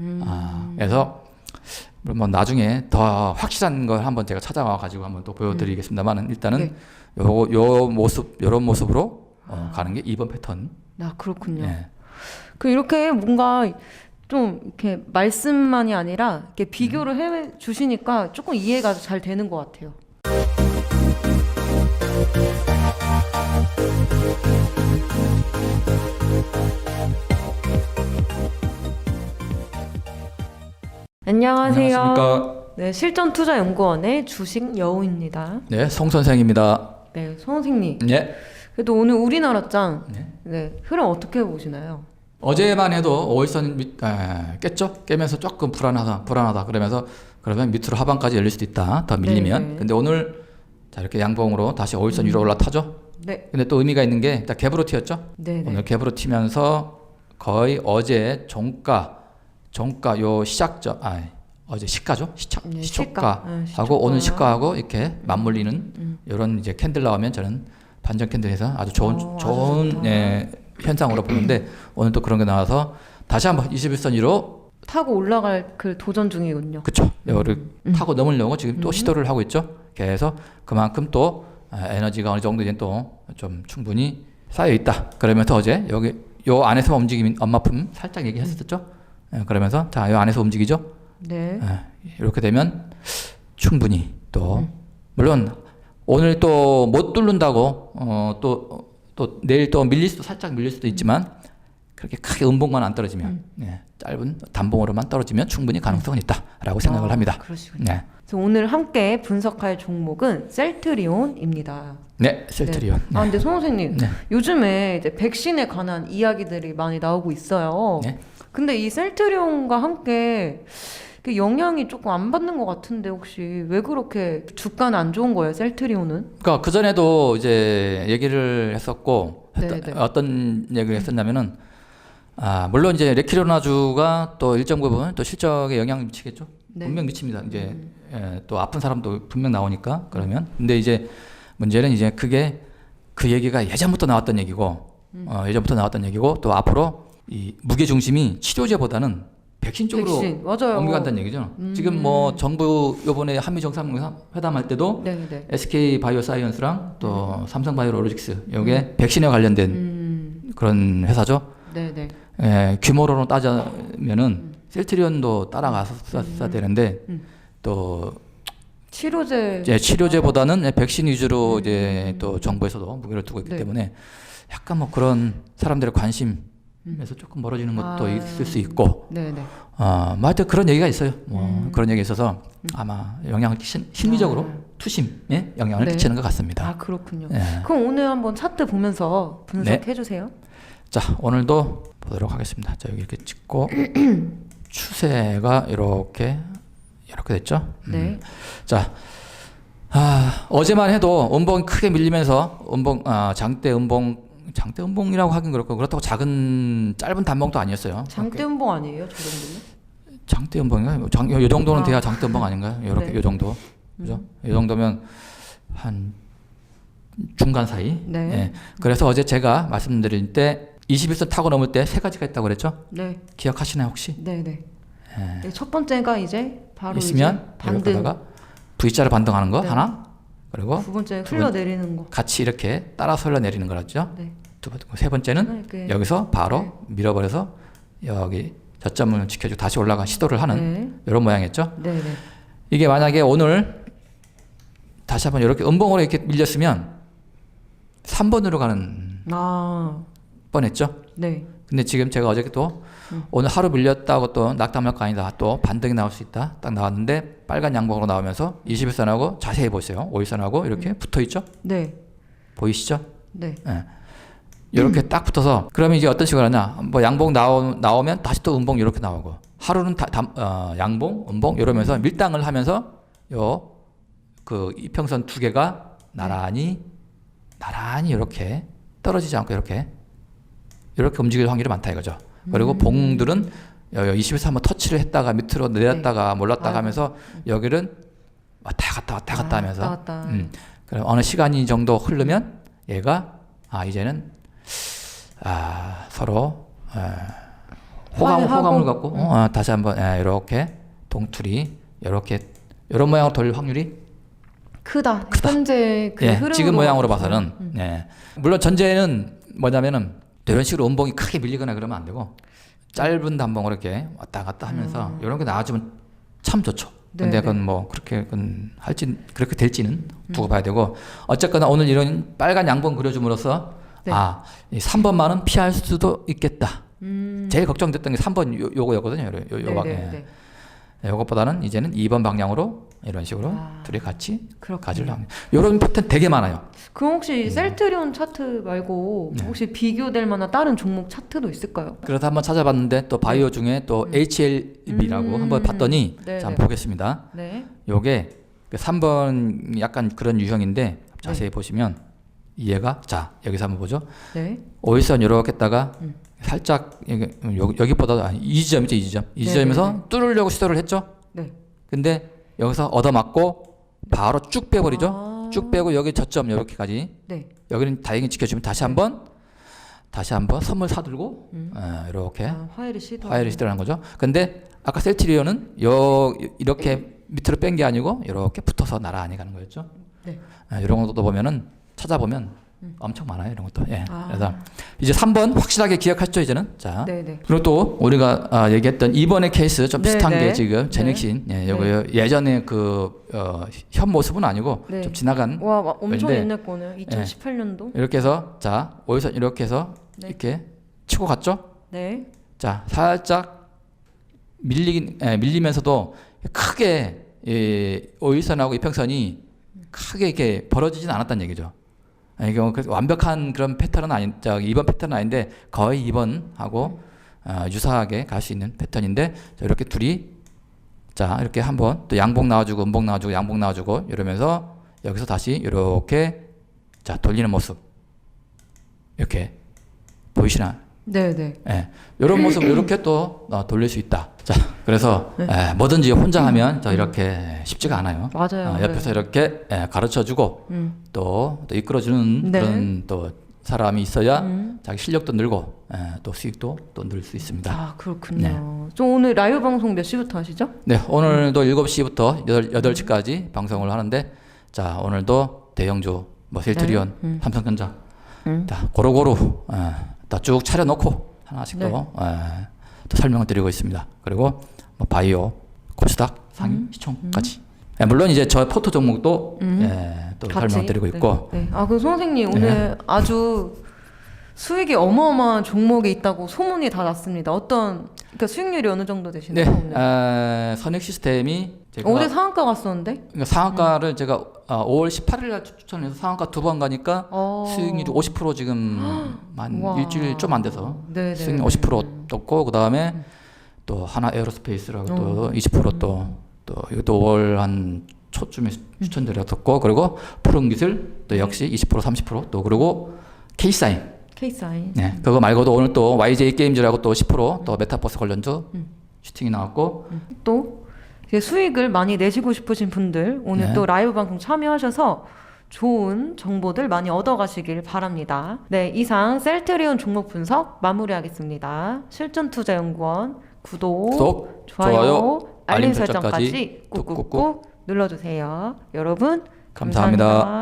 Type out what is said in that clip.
음. 아, 그래서 뭐 나중에 더 확실한 걸 한번 제가 찾아와 가지고 한번 또 보여드리겠습니다만은 일단은 네. 요, 요 모습 요런 모습으로 어, 가는 게 2번 패턴. 아 그렇군요. 예. 그 이렇게 뭔가 좀 이렇게 말씀만이 아니라 이렇게 비교를 해 주시니까 조금 이해가 잘 되는 것 같아요. 안녕하세요. 안녕하십니까. 네, 실전투자연구원의 주식 여우입니다. 네, 송 선생입니다. 네, 송 선생님. 예. 그래도 오늘 우리나라장 네. 네, 흐름 어떻게 보시나요? 어제만 해도 5일선 밑, 에, 깼죠? 깨면서 조금 불안하다, 불안하다. 그러면서 그러면 밑으로 하방까지 열릴 수도 있다. 더 밀리면. 네, 네. 근데 오늘 자 이렇게 양봉으로 다시 5일선 위로 올라타죠? 네, 근데 또 의미가 있는 게 일단 갭으로 튀었죠? 네, 네. 오늘 갭으로 튀면서 거의 어제 종가, 종가 요 시작점, 아 어제 시가죠? 시차, 네, 시초가. 네, 하고 오늘 시초가. 시가하고 이렇게 맞물리는 음. 이런 이제 캔들 나오면 저는 반전 캔들에서 아주 좋은 어, 아주 좋은 좋다. 예, 현상으로 보는데 오늘 또 그런 게 나와서 다시 한번 21선 위로 타고 올라갈 그 도전 중이군요. 그쵸 이거를 음. 타고 넘으려고 지금 또 음. 시도를 하고 있죠. 그래서 그만큼 또 아, 에너지가 어느 정도 이제 또 좀 충분히 쌓여 있다. 그러면서 어제 여기 요 안에서 움직이는 엄마품 살짝 얘기했었죠. 예, 그러면서 자요 안에서 움직이죠. 네. 예, 이렇게 되면 충분히 또 음. 물론 오늘 또 못 뚫는다고 어 또 또 내일 또 밀릴 수도 살짝 밀릴 수도 있지만 그렇게 크게 음봉만 안 떨어지면 음. 예, 짧은 단봉으로만 떨어지면 충분히 가능성은 있다라고 생각을 아, 합니다. 그러시군요. 네, 오늘 함께 분석할 종목은 셀트리온입니다. 네, 셀트리온. 아 근데 송 선생님 네. 요즘에 이제 백신에 관한 이야기들이 많이 나오고 있어요. 네. 근데 이 셀트리온과 함께 그 영향이 조금 안 받는 것 같은데 혹시 왜 그렇게 주가는 안 좋은 거예요? 셀트리온은? 그러니까 그 전에도 이제 얘기를 했었고 네, 했던- 네. 어떤 얘기를 했었냐면은 아 물론 이제 레키로나주가 또 일정 부분 또 실적에 영향을 미치겠죠. 네. 분명 미칩니다. 이제 예, 또 아픈 사람도 분명 나오니까 그러면 근데 이제 문제는 이제 그게 그 얘기가 예전부터 나왔던 얘기고 음. 어, 예전부터 나왔던 얘기고 또 앞으로 이 무게 중심이 치료제보다는 백신 쪽으로 백신. 옮겨간다는 얘기죠. 음. 지금 뭐 정부 요번에 한미 정상회담 할 때도 네, 네. SK 바이오사이언스랑 또 삼성 바이오로직스 요게 백신에 관련된 음, 그런 회사죠. 네, 네. 예, 규모로 따자면은 셀트리온도 따라갔어야 되는데 음. 또 치료제 이제 치료제보다는 백신 위주로 이제 또 정부에서도 무게를 두고 있기 네. 때문에 약간 뭐 그런 사람들의 관심 에서 조금 멀어지는 것도 아. 있을 수 있고 네, 네. 어, 뭐 하여튼 그런 얘기가 있어요. 뭐 음. 그런 얘기 있어서 아마 영향을 끼친 심리적으로 아. 투심에 영향을 네. 끼치는 것 같습니다. 아 그렇군요. 예. 그럼 오늘 한번 차트 보면서 분석해 네. 주세요. 자 오늘도 보도록 하겠습니다. 자 여기 이렇게 찍고 추세가 이렇게 이렇게 됐죠. 음. 네. 자 아, 어제만 해도 음봉이 크게 밀리면서 음봉 아, 장대 음봉 장대 음봉이라고 하긴 그렇고 그렇다고 작은 짧은 단봉도 아니었어요. 장대 음봉 아니에요, 저 정도면? 장대 음봉인가요? 장, 요 정도는 아. 돼야 장대 음봉 아닌가요? 이렇게 네. 요 정도 그죠? 이 정도면 한 중간 사이. 네. 예. 그래서 어제 제가 말씀드릴 때 21선 타고 넘을 때 세 가지가 있다고 그랬죠? 네, 기억하시나요 혹시? 네, 네. 예. 네, 첫 번째가 이제 바로 있으면 이제 반등. V자를 반등하는 거 네. 하나 그리고 두 번째 두 흘러 내리는 거. 같이 이렇게 따라서 흘러내리는 거였죠. 네. 두 번, 세 번째는 네, 이렇게. 여기서 바로 밀어버려서 여기 저점을 지켜주고 다시 올라가 시도를 하는 네, 이런 모양이었죠. 네, 네. 이게 만약에 오늘 다시 한번 이렇게 음봉으로 이렇게 밀렸으면 3번으로 가는 아, 뻔했죠. 네. 근데 지금 제가 어저께 또 음. 오늘 하루 밀렸다고 또 낙담할 거 아니다. 또 반등이 나올 수 있다. 딱 나왔는데 빨간 양봉으로 나오면서 21선하고 자세히 보세요. 5일선하고 이렇게 붙어 있죠. 네. 보이시죠? 네. 예. 이렇게 딱 붙어서 그러면 이제 어떤 식으로 하냐? 뭐 양봉 나오, 나오면 다시 또 음봉 이렇게 나오고 하루는 다, 담- 어, 양봉, 음봉 이러면서 밀당을 하면서 요 그 이평선 두 개가 나란히 나란히 이렇게 떨어지지 않고 이렇게 이렇게 움직일 확률이 많다 이거죠. 그리고 봉들은 여 21선 한번 터치를 했다가 밑으로 내렸다가 몰랐다가 네. 아유. 하면서 여기는 왔다 갔다 왔다 갔다 아, 하면서 왔다 갔다. 음. 그럼 어느 시간이 정도 흐르면 얘가 아 이제는 아 서로 에, 호감 화해하고. 호감을 갖고 음. 어, 다시 한번 예, 이렇게 동툴이 이렇게 이런 모양으로 돌릴 확률이 크다. 현재 그 예, 흐름으로 지금 모양으로 봐서는. 봐서는 음. 예. 물론 전제는 뭐냐면은 이런 식으로 음봉이 크게 밀리거나 그러면 안 되고 짧은 단봉으로 이렇게 왔다 갔다 하면서 이런 게 나와주면 참 좋죠. 음. 네, 근데 네. 그건 뭐 그렇게 그건 할지 그렇게 될지는 음. 두고 봐야 되고 어쨌거나 오늘 이런 빨간 양봉 그려줌으로써 네. 아, 이 3번만은 피할 수도 있겠다. 음. 제일 걱정됐던 게 3번 요, 요거였거든요. 요, 요, 요, 방- 네, 네. 네, 요것보다는 이제는 2번 방향으로 이런 식으로 아, 둘이 같이 그렇군요. 가지려 합니다. 이런 패턴 되게 많아요. 그럼 혹시 셀트리온 차트 말고 음. 네. 혹시 비교될 만한 다른 종목 차트도 있을까요? 그래서 한번 찾아봤는데 또 바이오 중에 또 HLB라고 음. 한번 봤더니 네, 자 네. 한번 보겠습니다. 네. 요게 그 3번 약간 그런 유형인데 자세히 네. 보시면 이해가 자 여기서 한번 보죠. 네. 오일선 이렇게 했다가 음. 살짝 여기, 여기 여기보다 이 지점이죠 이 지점 이 네, 지점에서 네, 뚫으려고 시도를 했죠. 네. 근데 여기서 얻어맞고 바로 쭉 빼버리죠. 아. 쭉 빼고 여기 저점 이렇게까지 네. 여기는 다행히 지켜주면 다시 한번 다시 한번 선물 사들고 음. 어, 이렇게 아, 화해를 시도. 화해를 시도하는 거죠. 근데 아까 셀트리온은 요 이렇게 밑으로 뺀 게 아니고 이렇게 붙어서 나란히 가는 거였죠. 네. 아, 이런 것도 보면은 찾아보면 엄청 많아요. 이런 것도. 예. 아. 그래서 이제 3번 확실하게 기억하시죠 이제는. 자. 네, 네. 그리고 또 우리가 아, 얘기했던 이번의 케이스 좀 네, 비슷한 네. 게 지금 제넥신 예, 요거 예전에 그 어, 현 모습은 아니고 네. 좀 지나간 와, 와, 엄청 옛날 거네요. 2018년도. 이렇게 해서 자 오일선 이렇게 해서 네. 이렇게 치고 갔죠. 네. 자 살짝 밀리긴 에, 밀리면서도 크게 이 오일선하고 이평선이 크게 이렇게 벌어지진 않았다는 얘기죠. 아, 이게 뭐 그래서 완벽한 그런 패턴은 아닌 저 2번 패턴은 아닌데 거의 2번하고 어, 유사하게 갈 수 있는 패턴인데 자, 이렇게 둘이 자 이렇게 한번 또 양봉 나와주고 음봉 나와주고 양봉 나와주고 이러면서 여기서 다시 이렇게 자 돌리는 모습 이렇게 보이시나? 네, 네. 예, 이런 모습 이렇게 또 어, 돌릴 수 있다. 자, 그래서 예, 뭐든지 혼자 하면 저 이렇게 쉽지가 않아요. 맞아요. 어, 옆에서 이렇게 예, 가르쳐주고 음. 또, 또 이끌어주는 네. 그런 또 사람이 있어야 음. 자기 실력도 늘고 예, 또 수익도 또 늘 수 있습니다. 아, 그렇군요. 저 오늘 라이브 방송 몇 시부터 하시죠? 네, 오늘도 7시부터 8, 8시까지 방송을 하는데 자, 오늘도 대형주 뭐 셀트리온, 네. 음. 삼성전자 음. 다 고루고루 쭉 차려놓고 하나씩 네. 또, 예, 또 설명을 드리고 있습니다. 그리고 뭐 바이오, 코스닥, 상위, 음. 시총까지. 예, 물론 이제 저 포토 종목도 음. 예, 또 같이? 설명을 드리고 있고 네. 네. 아, 그 선생님 오늘 아주 수익이 어마어마한 종목이 있다고 소문이 다 났습니다. 어떤 그러니까 수익률이 어느 정도 네, 되시나요? 오늘? 에, 선익 시스템이 제가 어제 상한가 갔었는데? 그러니까 상한가를 제가 어, 5월 18일 날 추천해서 상한가 두 번 가니까 어. 수익률이 50% 지금 만. 일주일 좀 안 돼서 네, 네. 수익률 50% 떴고 그 다음에 또 하나 에어로스페이스라고 또 20%또또 이것도 5월 한 초쯤에 추천드렸었고 그리고 푸른 기술 또 역시 20% 30%또 그리고 K사인 케이사인. 네 그거 말고도 오늘 또 YJ 게임즈라고 또 10%또 메타버스 관련주 슈팅이 나왔고 또 수익을 많이 내시고 싶으신 분들 오늘 네. 또 라이브 방송 참여하셔서 좋은 정보들 많이 얻어가시길 바랍니다. 네, 이상 셀트리온 종목 분석 마무리하겠습니다. 실전투자연구원 구독, 구독, 좋아요, 좋아요, 알림 설정까지 꾹꾹꾹 눌러주세요. 여러분 감사합니다. 감사합니다.